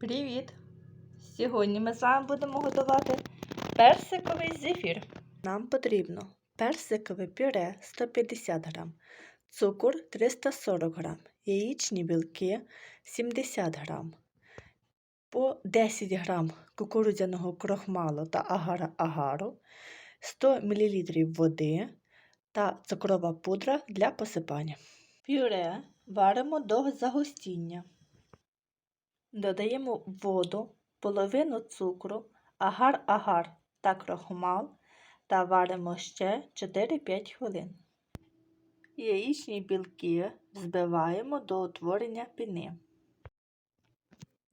Привіт! Сьогодні ми з вами будемо готувати персиковий зефір. Нам потрібно персикове пюре 150 г, цукор 340 г, яєчні білки 70 г, по 10 г кукурудзяного крохмалу та агар-агару, 100 мл води та цукрова пудра для посипання. Пюре варимо до загустіння. Додаємо воду, половину цукру, агар-агар та крохмал та варимо ще 4-5 хвилин. Яєчні білки збиваємо до утворення піни.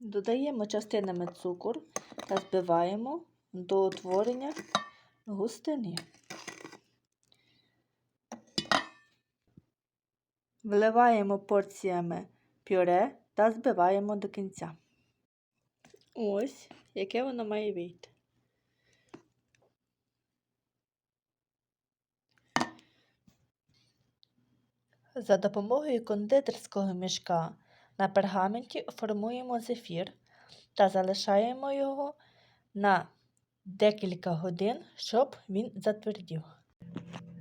Додаємо частинами цукор та збиваємо до утворення густини. Вливаємо порціями пюре та збиваємо до кінця. Ось яке воно має вийти. За допомогою кондитерського мішка на пергаменті формуємо зефір та залишаємо його на декілька годин, щоб він затвердів.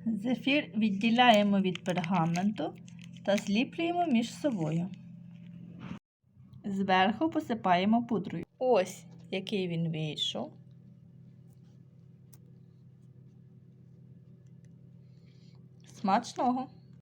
Зефір відділяємо від пергаменту та зліплюємо між собою. Зверху посипаємо пудрою. Ось який він вийшов. Смачного!